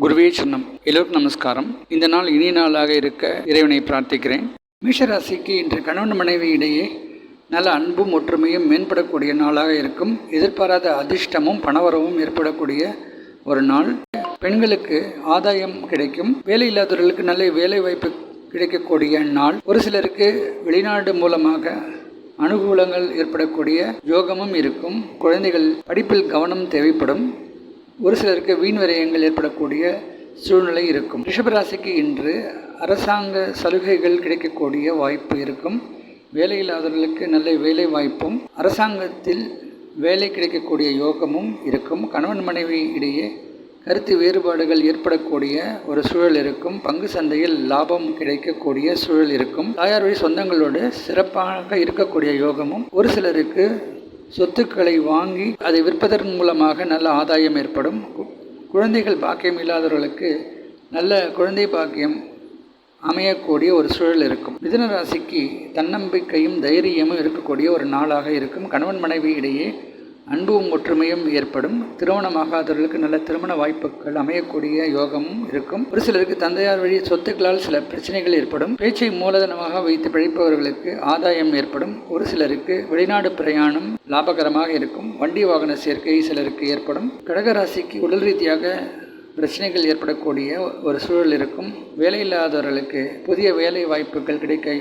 குருவே சொன்னம் எல்லோருக்கும் நமஸ்காரம். இந்த நாள் இனிய நாளாக இருக்க இறைவனை பிரார்த்திக்கிறேன். மேஷராசிக்கு இன்று கணவன் மனைவி இடையே நல்ல அன்பும் ஒற்றுமையும் மேம்படக்கூடிய நாளாக இருக்கும். எதிர்பாராத அதிர்ஷ்டமும் பணவரவும் ஏற்படக்கூடிய ஒரு நாள். பெண்களுக்கு ஆதாயம் கிடைக்கும். வேலை இல்லாதவர்களுக்கு நல்ல வேலை வாய்ப்பு கிடைக்கக்கூடிய நாள். ஒரு சிலருக்கு வெளிநாடு மூலமாக அனுகூலங்கள் ஏற்படக்கூடிய யோகமும் இருக்கும். குழந்தைகள் படிப்பில் கவனம் தேவைப்படும். ஒரு சிலருக்கு வீண் விரயங்கள் ஏற்படக்கூடிய சூழ்நிலை இருக்கும். ரிஷபராசிக்கு இன்று அரசாங்க சலுகைகள் கிடைக்கக்கூடிய வாய்ப்பு இருக்கும். வேலையில்லாதவர்களுக்கு நல்ல வேலை வாய்ப்பும் அரசாங்கத்தில் வேலை கிடைக்கக்கூடிய யோகமும் இருக்கும். கணவன் மனைவி இடையே கருத்து வேறுபாடுகள் ஏற்படக்கூடிய ஒரு சூழல் இருக்கும். பங்கு சந்தையில் லாபம் கிடைக்கக்கூடிய சூழல் இருக்கும். தாயார் வழி சொந்தங்களோடு சிறப்பாக இருக்கக்கூடிய யோகமும் ஒரு சிலருக்கு சொத்துக்களை வாங்கி அதை விற்பதன் மூலமாக நல்ல ஆதாயம் ஏற்படும். குழந்தைகள் பாக்கியம் இல்லாதவர்களுக்கு நல்ல குழந்தை பாக்கியம் அமையக்கூடிய ஒரு சூழல் இருக்கும். மிதுன ராசிக்கு தன்னம்பிக்கையும் தைரியமும் இருக்கக்கூடிய ஒரு நாளாக இருக்கும். கணவன் மனைவி இடையே அன்பும் ஒற்றுமையும் ஏற்படும். திருமணமாகாதவர்களுக்கு நல்ல திருமண வாய்ப்புகள் அமையக்கூடிய யோகமும் இருக்கும். ஒரு சிலருக்கு தந்தையார் வழி சொத்துக்களால் சில பிரச்சனைகள் ஏற்படும். பேச்சை மூலதனமாக வைத்து பிழைப்பவர்களுக்கு ஆதாயம் ஏற்படும். ஒரு சிலருக்கு வெளிநாடு பிரயாணம் லாபகரமாக இருக்கும். வண்டி வாகன சேர்க்கை சிலருக்கு ஏற்படும். கடகராசிக்கு உடல் ரீதியாக பிரச்சனைகள் ஏற்படக்கூடிய ஒரு சூழல் இருக்கும். வேலையில்லாதவர்களுக்கு புதிய வேலை வாய்ப்புகள் கிடைக்க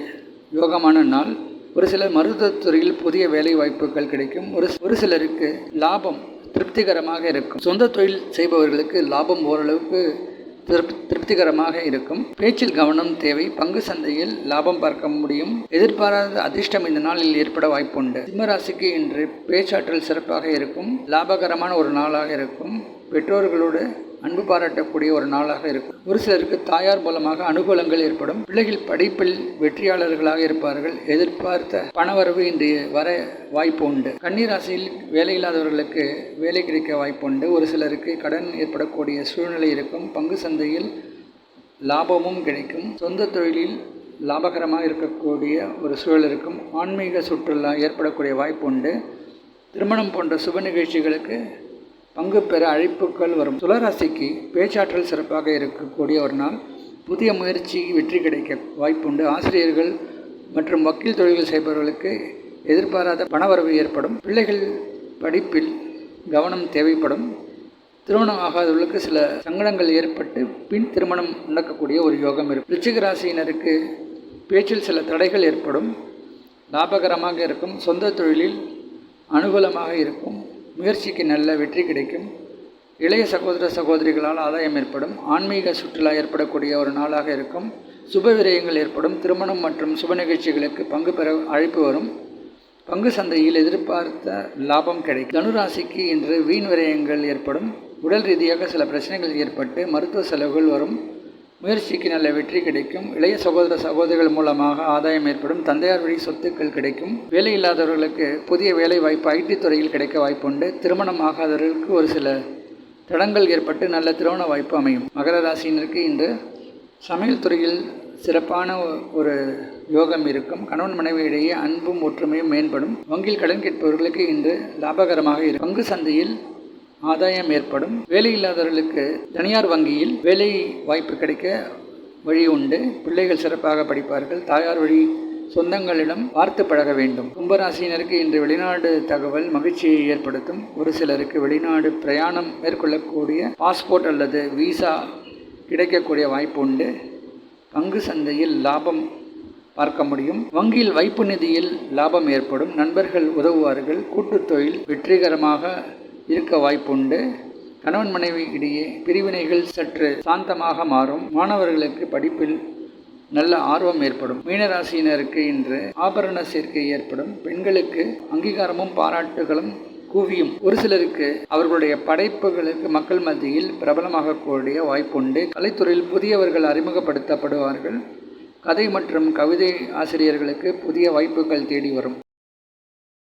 யோகமான நாள். ஒரு சிலர் மருத்துவத்துறையில் புதிய வேலை வாய்ப்புகள் கிடைக்கும். ஒரு ஒரு சிலருக்கு லாபம் திருப்திகரமாக இருக்கும். சொந்த தொழில் செய்பவர்களுக்கு லாபம் ஓரளவுக்கு திருப் திருப்திகரமாக இருக்கும். பேச்சில் கவனம் தேவை. பங்கு சந்தையில் லாபம் பார்க்க முடியும். எதிர்பாராத அதிர்ஷ்டம் இந்த நாளில் ஏற்பட வாய்ப்புண்டு. சிம்மராசிக்கு இன்று பேச்சாற்றல் சிறப்பாக இருக்கும். லாபகரமான ஒரு நாளாக இருக்கும். பெற்றோர்களோடு அன்பு பாராட்டக்கூடிய ஒரு நாளாக இருக்கும். ஒரு சிலருக்கு தாயார் மூலமாக அனுகூலங்கள் ஏற்படும். பிள்ளைகள் படிப்பில் வெற்றியாளர்களாக இருப்பார்கள். எதிர்பார்த்த பணவரவு இன்று வர வாய்ப்பு உண்டு. கன்னிராசியில் வேலையில்லாதவர்களுக்கு வேலை கிடைக்க வாய்ப்பு உண்டு. ஒரு சிலருக்கு கடன் ஏற்படக்கூடிய சூழ்நிலை இருக்கும். பங்கு சந்தையில் லாபமும் கிடைக்கும். சொந்த தொழிலில் லாபகரமாக இருக்கக்கூடிய ஒரு சூழல் இருக்கும். ஆன்மீக சுற்றுலா ஏற்படக்கூடிய வாய்ப்பு உண்டு. திருமணம் போன்ற சுப நிகழ்ச்சிகளுக்கு பங்கு பெற அழைப்புகள் வரும். துளராசிக்கு பேச்சாற்றல் சிறப்பாக இருக்கக்கூடிய ஒரு நாள். புதிய முயற்சி வெற்றி கிடைக்க வாய்ப்புண்டு. ஆசிரியர்கள் மற்றும் வக்கீல் தொழில்கள் செய்பவர்களுக்கு எதிர்பாராத பணவரவு ஏற்படும். பிள்ளைகள் படிப்பில் கவனம் தேவைப்படும். திருமணம் ஆகாதவர்களுக்கு சில சங்கடங்கள் ஏற்பட்டு பின் திருமணம் நடக்கக்கூடிய ஒரு யோகம் இருக்கும். ரிச்சிக ராசியினருக்கு பேச்சில் சில தடைகள் ஏற்படும். லாபகரமாக இருக்கும். சொந்த தொழிலில் அனுகூலமாக இருக்கும். முயற்சிக்கு நல்ல வெற்றி கிடைக்கும். இளைய சகோதர சகோதரிகளால் ஆதாயம் ஏற்படும். ஆன்மீக சுற்றுலா ஏற்படக்கூடிய ஒரு நாளாக இருக்கும். சுப விரயங்கள் ஏற்படும். திருமணம் மற்றும் சுப நிகழ்ச்சிகளுக்கு பங்கு பெற அழைப்பு வரும். பங்கு சந்தையில் எதிர்பார்த்த லாபம் கிடைக்கும். தனுராசிக்கு இன்று வீண் விரயங்கள் ஏற்படும். உடல் ரீதியாக சில பிரச்சனைகள் ஏற்பட்டு மருத்துவ செலவுகள் வரும். முயற்சிக்கு நல்ல வெற்றி கிடைக்கும். இளைய சகோதர சகோதரிகள் மூலமாக ஆதாயம் ஏற்படும். தந்தையார் வழி சொத்துக்கள் கிடைக்கும். வேலை இல்லாதவர்களுக்கு புதிய வேலை வாய்ப்பு ஐடி துறையில் கிடைக்க வாய்ப்புண்டு. திருமணம் ஆகாதவர்களுக்கு ஒரு சில தடங்கள் ஏற்பட்டு நல்ல திருமண வாய்ப்பு அமையும். மகர ராசியினருக்கு இன்று சமையல் துறையில் சிறப்பான ஒரு யோகம் இருக்கும். கணவன் மனைவி இடையே அன்பும் ஒற்றுமையும் மேம்படும். வங்கியில் கடன் கேட்பவர்களுக்கு இன்று லாபகரமாக இருக்கும். பங்கு சந்தையில் ஆதாயம் ஏற்படும். வேலை இல்லாதவர்களுக்கு தனியார் வங்கியில் வேலை வாய்ப்பு கிடைக்க வழி உண்டு. பிள்ளைகள் சிறப்பாக படிப்பார்கள். தாயார் வழி சொந்தங்களிடம் பார்த்து பழக வேண்டும். கும்பராசினருக்கு இன்று வெளிநாடு தகவல் மகிழ்ச்சியை ஏற்படுத்தும். ஒரு சிலருக்கு வெளிநாடு பிரயாணம் மேற்கொள்ளக்கூடிய பாஸ்போர்ட் அல்லது விசா கிடைக்கக்கூடிய வாய்ப்பு உண்டு. பங்கு சந்தையில் லாபம் பார்க்க முடியும். வங்கியில் வைப்பு நிதியில் லாபம் ஏற்படும். நண்பர்கள் உதவுவார்கள். கூட்டுத் தொழில் வெற்றிகரமாக இருக்க வாய்ப்புண்டு. கணவன் மனைவி இடையே பிரிவினைகள் சற்று சாந்தமாக மாறும். மாணவர்களுக்கு படிப்பில் நல்ல ஆர்வம் ஏற்படும். மீனராசியினருக்கு இன்று ஆபரண சேர்க்கை ஏற்படும். பெண்களுக்கு அங்கீகாரமும் பாராட்டுகளும் குவியும். ஒரு சிலருக்கு அவர்களுடைய படைப்புகளுக்கு மக்கள் மத்தியில் பிரபலமாக கூடிய வாய்ப்புண்டு. கலைத்துறையில் புதியவர்கள் அறிமுகப்படுத்தப்படுவார்கள். கதை மற்றும் கவிதை ஆசிரியர்களுக்கு புதிய வாய்ப்புகள் தேடி வரும்.